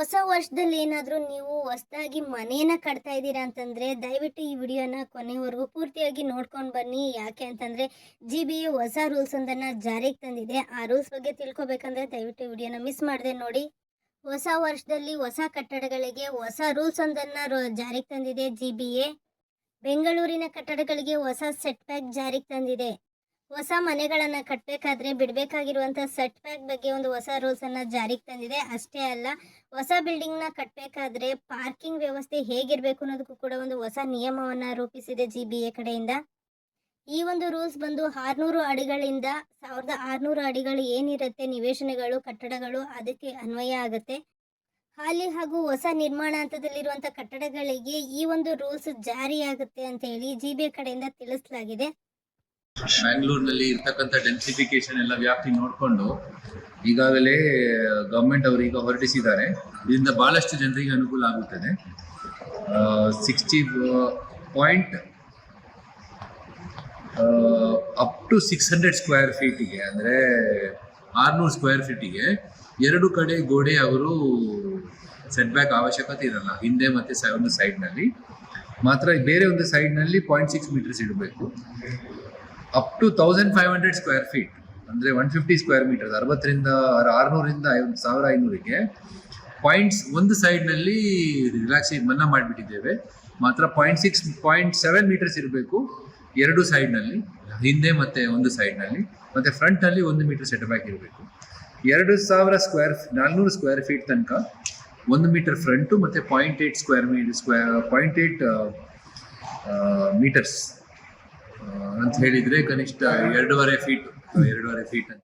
ಹೊಸ ವರ್ಷದಲ್ಲಿ ಏನಾದರೂ ನೀವು ಹೊಸದಾಗಿ ಮನೇನ ಕಟ್ತಾ ಇದ್ದೀರಾ ಅಂತಂದರೆ, ದಯವಿಟ್ಟು ಈ ವಿಡಿಯೋನ ಕೊನೆವರೆಗೂ ಪೂರ್ತಿಯಾಗಿ ನೋಡ್ಕೊಂಡು ಬನ್ನಿ. ಯಾಕೆ ಅಂತಂದರೆ ಜಿ ಬಿ ಎ ಹೊಸ ರೂಲ್ಸ್ ಒಂದನ್ನು ಜಾರಿಗೆ ತಂದಿದೆ. ಆ ರೂಲ್ಸ್ ಬಗ್ಗೆ ತಿಳ್ಕೊಬೇಕಂದ್ರೆ ದಯವಿಟ್ಟು ವಿಡಿಯೋನ ಮಿಸ್ ಮಾಡದೆ ನೋಡಿ. ಹೊಸ ವರ್ಷದಲ್ಲಿ ಹೊಸ ಕಟ್ಟಡಗಳಿಗೆ ಹೊಸ ರೂಲ್ಸ್ ಒಂದನ್ನು ಜಾರಿಗೆ ತಂದಿದೆ ಜಿ ಬಿ ಎ ಬೆಂಗಳೂರಿನ ಕಟ್ಟಡಗಳಿಗೆ ಹೊಸ ಸೆಟ್ ಪ್ಯಾಕ್ ಜಾರಿಗೆ ತಂದಿದೆ. ಹೊಸ ಮನೆಗಳನ್ನು ಕಟ್ಟಬೇಕಾದ್ರೆ ಬಿಡಬೇಕಾಗಿರುವಂಥ ಸೆಟ್ ಬ್ಯಾಕ್ ಬಗ್ಗೆ ಒಂದು ಹೊಸ ರೂಲ್ಸನ್ನು ಜಾರಿಗೆ ತಂದಿದೆ. ಅಷ್ಟೇ ಅಲ್ಲ, ಹೊಸ ನ ಕಟ್ಟಬೇಕಾದ್ರೆ ಪಾರ್ಕಿಂಗ್ ವ್ಯವಸ್ಥೆ ಹೇಗಿರಬೇಕು ಅನ್ನೋದಕ್ಕೂ ಕೂಡ ಒಂದು ಹೊಸ ನಿಯಮವನ್ನು ರೂಪಿಸಿದೆ ಜಿ ಬಿ ಎ ಕಡೆಯಿಂದ. ಈ ಒಂದು ರೂಲ್ಸ್ ಬಂದು ಆರುನೂರು ಅಡಿಗಳಿಂದ ಸಾವಿರದ ಆರುನೂರು ಅಡಿಗಳು ಏನಿರುತ್ತೆ, ನಿವೇಶನಗಳು, ಕಟ್ಟಡಗಳು, ಅದಕ್ಕೆ ಅನ್ವಯ ಆಗುತ್ತೆ. ಹಾಲಿ ಹಾಗೂ ಹೊಸ ನಿರ್ಮಾಣ ಹಂತದಲ್ಲಿರುವಂಥ ಕಟ್ಟಡಗಳಿಗೆ ಈ ಒಂದು ರೂಲ್ಸ್ ಜಾರಿಯಾಗುತ್ತೆ ಅಂತ ಹೇಳಿ ಜಿ ಬಿ ಎ ಕಡೆಯಿಂದ ತಿಳಿಸಲಾಗಿದೆ. ಬ್ಯಾಂಗ್ಳೂರ್ನಲ್ಲಿ ಇರ್ತಕ್ಕಂಥ ಡೆನ್ಸಿಫಿಕೇಶನ್ ಎಲ್ಲ ವ್ಯಾಪ್ತಿ ನೋಡಿಕೊಂಡು ಈಗಾಗಲೇ ಗೌರ್ಮೆಂಟ್ ಅವರು ಈಗ ಹೊರಡಿಸಿದ್ದಾರೆ ಇದರಿಂದ ಬಹಳಷ್ಟು ಜನರಿಗೆ ಅನುಕೂಲ ಆಗುತ್ತದೆ. Sixty point up to six hundred square ಫೀಟಿಗೆ ಅಂದರೆ ಆರುನೂರು ಸ್ಕ್ವೇರ್ ಫೀಟಿಗೆ ಎರಡು ಕಡೆ ಗೋಡೆ ಅವರು ಸೆಟ್ ಬ್ಯಾಕ್ ಅವಶ್ಯಕತೆ ಇರಲ್ಲ. ಹಿಂದೆ ಮತ್ತು ಒಂದು ಸೈಡ್ನಲ್ಲಿ ಮಾತ್ರ ಬೇರೆ ಒಂದು ಸೈಡ್ನಲ್ಲಿ ಪಾಯಿಂಟ್ ಸಿಕ್ಸ್ ಮೀಟರ್ಸ್ ಇಡಬೇಕು. Up to thousand five hundred square feet ಅಂದರೆ ಒನ್ ಫಿಫ್ಟಿ ಸ್ಕ್ವೇರ್ ಮೀಟರ್ ಅರವತ್ತರಿಂದ ಆರುನೂರಿಂದ ಐವತ್ತು ಸಾವಿರ ಐನೂರಿಗೆ. ಪಾಯಿಂಟ್ಸ್ ಒಂದು ಸೈಡ್ನಲ್ಲಿ ರಿಲ್ಯಾಕ್ಸ್ ಮನ್ನಾ ಮಾಡಿಬಿಟ್ಟಿದ್ದೇವೆ. ಮಾತ್ರ point six point seven metres ಇರಬೇಕು ಎರಡು ಸೈಡ್ನಲ್ಲಿ ಹಿಂದೆ ಮತ್ತು ಒಂದು ಸೈಡ್ನಲ್ಲಿ ಮತ್ತು ಫ್ರಂಟಲ್ಲಿ ಒಂದು ಮೀಟರ್ ಸೆಟ್ ಬ್ಯಾಕ್ ಇರಬೇಕು. ಎರಡು ಸಾವಿರ ಸ್ಕ್ವೇರ್ ನಾಲ್ನೂರು ಸ್ಕ್ವೇರ್ ಫೀಟ್ ತನಕ ಒಂದು ಮೀಟರ್ ಫ್ರಂಟು ಮತ್ತು point eight square metre square point eight metres ಅಂತ ಹೇಳಿದ್ರೆ ಕನಿಷ್ಠ ಎರಡೂವರೆ ಫೀಟ್ ಎರಡೂವರೆ ಫೀಟ್ ಅಂತ.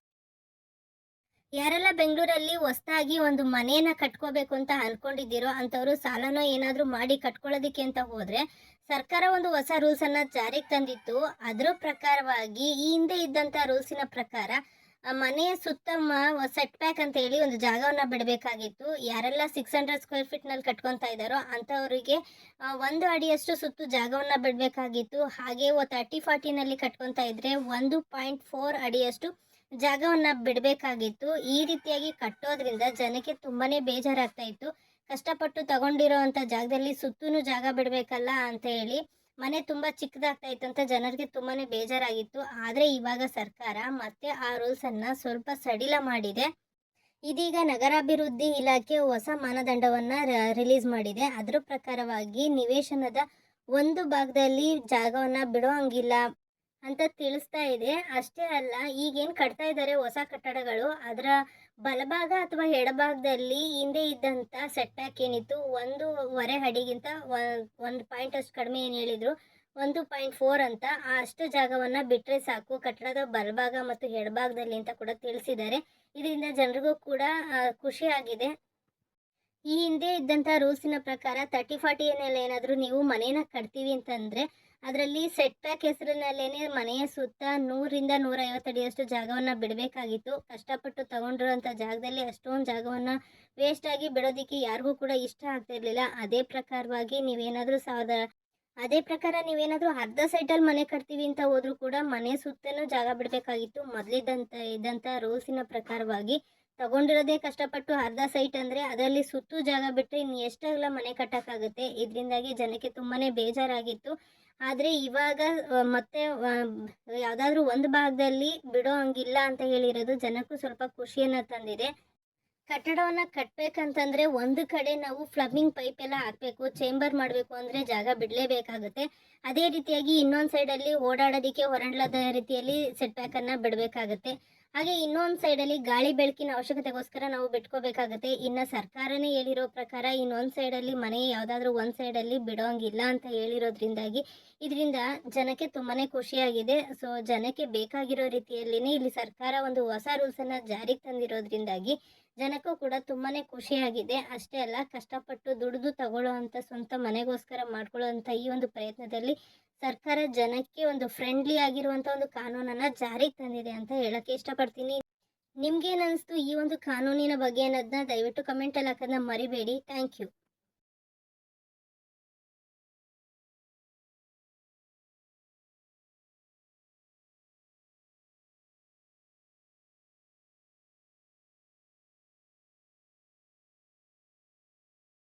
ಯಾರೆಲ್ಲ ಬೆಂಗಳೂರಲ್ಲಿ ಹೊಸದಾಗಿ ಒಂದು ಮನೆಯನ್ನ ಕಟ್ಕೋಬೇಕು ಅಂತ ಅನ್ಕೊಂಡಿದ್ದೀರೋ ಅಂತವ್ರು ಸಾಲನೋ ಏನಾದ್ರೂ ಮಾಡಿ ಕಟ್ಕೊಳ್ಳೋದಕ್ಕೆ ಅಂತ ಹೋದ್ರೆ ಸರ್ಕಾರ ಒಂದು ಹೊಸ ರೂಲ್ಸ್ ಅನ್ನ ಜಾರಿಗೆ ತಂದಿತ್ತು. ಅದ್ರ ಪ್ರಕಾರವಾಗಿ ಈ ಹಿಂದೆ ಇದ್ದಂತ ರೂಲ್ಸಿನ ಪ್ರಕಾರ ಮನೆಯ ಸುತ್ತ ಸೆಟ್ ಬ್ಯಾಕ್ ಅಂತ ಹೇಳಿ ಒಂದು ಜಾಗವನ್ನ ಬಿಡಬೇಕಾಗಿತ್ತು. ಯಾರೆಲ್ಲ ಸಿಕ್ಸ್ ಹಂಡ್ರೆಡ್ ಸ್ಕ್ವೇರ್ ಫೀಟ್ನಲ್ಲಿ ಕಟ್ಕೊತಾ ಇದ್ದಾರೋ ಅಂಥವರಿಗೆ ಒಂದು ಅಡಿಯಷ್ಟು ಸುತ್ತು ಜಾಗವನ್ನ ಬಿಡಬೇಕಾಗಿತ್ತು. ಹಾಗೆ ತರ್ಟಿ ಫಾರ್ಟಿನಲ್ಲಿ ಕಟ್ಕೊತಾ ಇದ್ರೆ ಒಂದು ಪಾಯಿಂಟ್ ಫೋರ್ ಅಡಿಯಷ್ಟು ಜಾಗವನ್ನ ಬಿಡಬೇಕಾಗಿತ್ತು. ಈ ರೀತಿಯಾಗಿ ಕಟ್ಟೋದ್ರಿಂದ ಜನಕ್ಕೆ ತುಂಬಾನೇ ಬೇಜಾರಾಗ್ತಾ ಇತ್ತು. ಕಷ್ಟಪಟ್ಟು ತಗೊಂಡಿರೋ ಅಂತ ಜಾಗದಲ್ಲಿ ಸುತ್ತೂನು ಜಾಗ ಬಿಡಬೇಕಲ್ಲ ಅಂತ ಹೇಳಿ ಮನೆ ತುಂಬ ಚಿಕ್ಕದಾಗ್ತಾ ಇತ್ತು ಅಂತ ಜನರಿಗೆ ತುಂಬಾ ಬೇಜಾರಾಗಿತ್ತು. ಆದರೆ ಇವಾಗ ಸರ್ಕಾರ ಮತ್ತೆ ಆ ರೂಲ್ಸನ್ನು ಸ್ವಲ್ಪ ಸಡಿಲ ಮಾಡಿದೆ. ಇದೀಗ ನಗರಾಭಿವೃದ್ಧಿ ಇಲಾಖೆ ಹೊಸ ಮಾನದಂಡವನ್ನು ರಿಲೀಸ್ ಮಾಡಿದೆ. ಅದರ ಪ್ರಕಾರವಾಗಿ ನಿವೇಶನದ ಒಂದು ಭಾಗದಲ್ಲಿ ಜಾಗವನ್ನು ಬಿಡೋ ಹಂಗಿಲ್ಲ ಅಂತ ತಿಳಿಸ್ತಾ ಇದೆ. ಅಷ್ಟೇ ಅಲ್ಲ, ಈಗೇನು ಕಟ್ತಾ ಇದ್ದಾರೆ ಹೊಸ ಕಟ್ಟಡಗಳು. ಅದರ ಬಲಭಾಗ ಅಥವಾ ಎಡಭಾಗದಲ್ಲಿ ಹಿಂದೆ ಇದ್ದಂಥ ಸೆಟ್ ಬ್ಯಾಕ್ ಏನಿತ್ತು ಒಂದೂವರೆ ಅಡಿಗಿಂತ ಒಂದು ಪಾಯಿಂಟ್ ಅಷ್ಟು ಕಡಿಮೆ ಏನು ಹೇಳಿದರು? ಒಂದು ಪಾಯಿಂಟ್ ಫೋರ್ ಅಂತ ಅಷ್ಟು ಜಾಗವನ್ನು ಬಿಟ್ಟರೆ ಸಾಕು. ಕಟ್ಟಡದ ಬಲಭಾಗ ಮತ್ತು ಎಡಭಾಗದಲ್ಲಿ ಅಂತ ಕೂಡ ತಿಳಿಸಿದ್ದಾರೆ. ಇದರಿಂದ ಜನರಿಗೂ ಕೂಡ ಖುಷಿಯಾಗಿದೆ ಈ ಹಿಂದೆ ಇದ್ದಂಥ ರೂಲ್ಸಿನ ಪ್ರಕಾರ ತರ್ಟಿ ಫಾರ್ಟಿ ಏನೆಲ್ಲ ಏನಾದರೂ ನೀವು ಮನೇನ ಕಟ್ತೀವಿ ಅಂತಂದರೆ ಅದರಲ್ಲಿ ಸೆಟ್ ಬ್ಯಾಕ್ ಹೆಸರಿನಲ್ಲೇನೆ ಮನೆಯ ಸುತ್ತ ನೂರಿಂದ ನೂರೈವತ್ತು ಅಡಿಯಷ್ಟು ಜಾಗವನ್ನು ಬಿಡಬೇಕಾಗಿತ್ತು. ಕಷ್ಟಪಟ್ಟು ತಗೊಂಡಿರೋಂಥ ಜಾಗದಲ್ಲಿ ಅಷ್ಟೊಂದು ಜಾಗವನ್ನು ಆಗಿ ಬಿಡೋದಕ್ಕೆ ಯಾರಿಗೂ ಕೂಡ ಇಷ್ಟ ಆಗ್ತಿರ್ಲಿಲ್ಲ. ಅದೇ ಪ್ರಕಾರವಾಗಿ ನೀವೇನಾದರೂ ಸಾವಿರದ ಅದೇ ಪ್ರಕಾರ ನೀವೇನಾದರೂ ಅರ್ಧ ಸೈಟಲ್ಲಿ ಮನೆ ಕಟ್ತೀವಿ ಅಂತ ಹೋದರೂ ಕೂಡ ಮನೆ ಸುತ್ತಲೂ ಜಾಗ ಬಿಡಬೇಕಾಗಿತ್ತು. ಮೊದಲಿದ್ದಂಥ ಇದ್ದಂಥ ರೂಲ್ಸಿನ ಪ್ರಕಾರವಾಗಿ ತಗೊಂಡಿರೋದೇ ಕಷ್ಟಪಟ್ಟು ಅರ್ಧ ಸೈಟ್ ಅಂದರೆ ಅದರಲ್ಲಿ ಸುತ್ತು ಜಾಗ ಬಿಟ್ಟರೆ ಇನ್ನು ಎಷ್ಟಾಗಲ್ಲ ಮನೆ ಕಟ್ಟೋಕ್ಕಾಗುತ್ತೆ? ಇದರಿಂದಾಗಿ ಜನಕ್ಕೆ ತುಂಬಾ ಬೇಜಾರಾಗಿತ್ತು. ಆದರೆ ಇವಾಗ ಮತ್ತೆ ಯಾವುದಾದ್ರೂ ಒಂದು ಭಾಗದಲ್ಲಿ ಬಿಡೋ ಹಂಗಿಲ್ಲ ಅಂತ ಹೇಳಿರೋದು ಜನಕ್ಕೂ ಸ್ವಲ್ಪ ಖುಷಿಯನ್ನು ತಂದಿದೆ. ಕಟ್ಟಡವನ್ನು ಕಟ್ಟಬೇಕಂತಂದರೆ ಒಂದು ಕಡೆ ನಾವು ಫ್ಲಮ್ಮಿಂಗ್ ಪೈಪ್ ಎಲ್ಲ ಹಾಕಬೇಕು, ಚೇಂಬರ್ ಮಾಡಬೇಕು ಅಂದರೆ ಜಾಗ ಬಿಡಲೇಬೇಕಾಗುತ್ತೆ. ಅದೇ ರೀತಿಯಾಗಿ ಇನ್ನೊಂದು ಸೈಡಲ್ಲಿ ಓಡಾಡೋದಕ್ಕೆ ಹೊರಡದ ರೀತಿಯಲ್ಲಿ ಸೆಟ್ ಬ್ಯಾಕನ್ನು ಬಿಡಬೇಕಾಗುತ್ತೆ. ಹಾಗೆ ಇನ್ನೊಂದು ಸೈಡಲ್ಲಿ ಗಾಳಿ ಬೆಳಕಿನ ಅವಶ್ಯಕತೆಗೋಸ್ಕರ ನಾವು ಬಿಟ್ಕೋಬೇಕಾಗುತ್ತೆ. ಇನ್ನು ಸರ್ಕಾರನೇ ಹೇಳಿರೋ ಪ್ರಕಾರ ಇನ್ನೊಂದು ಸೈಡಲ್ಲಿ ಮನೆ ಯಾವುದಾದ್ರೂ ಒಂದು ಸೈಡಲ್ಲಿ ಬಿಡೋಂಗಿಲ್ಲ ಅಂತ ಹೇಳಿರೋದ್ರಿಂದಾಗಿ ಇದರಿಂದ ಜನಕ್ಕೆ ತುಂಬಾ ಖುಷಿಯಾಗಿದೆ. ಸೊ ಜನಕ್ಕೆ ಬೇಕಾಗಿರೋ ರೀತಿಯಲ್ಲಿನೇ ಇಲ್ಲಿ ಸರ್ಕಾರ ಒಂದು ಹೊಸ ರೂಲ್ಸನ್ನು ಜಾರಿಗೆ ತಂದಿರೋದ್ರಿಂದಾಗಿ ಜನಕ್ಕೂ ಕೂಡ ತುಂಬಾ ಖುಷಿಯಾಗಿದೆ. ಅಷ್ಟೇ ಅಲ್ಲ, ಕಷ್ಟಪಟ್ಟು ದುಡಿದು ತಗೊಳ್ಳೋ ಅಂಥ ಸ್ವಂತ ಮನೆಗೋಸ್ಕರ ಮಾಡ್ಕೊಳ್ಳೋವಂಥ ಈ ಒಂದು ಪ್ರಯತ್ನದಲ್ಲಿ ಸರ್ಕಾರ ಜನಕ್ಕೆ ಒಂದು ಫ್ರೆಂಡ್ಲಿ ಆಗಿರುವಂಥ ಒಂದು ಕಾನೂನನ್ನು ಜಾರಿಗೆ ತಂದಿದೆ ಅಂತ ಹೇಳೋಕ್ಕೆ ಇಷ್ಟಪಡ್ತೀನಿ. ನಿಮ್ಗೇನು ಅನಿಸ್ತು ಈ ಒಂದು ಕಾನೂನಿನ ಬಗ್ಗೆ ಅನ್ನೋದನ್ನ ದಯವಿಟ್ಟು ಕಮೆಂಟಲ್ಲಿ ಹಾಕೋದನ್ನ ಮರಿಬೇಡಿ. Thank you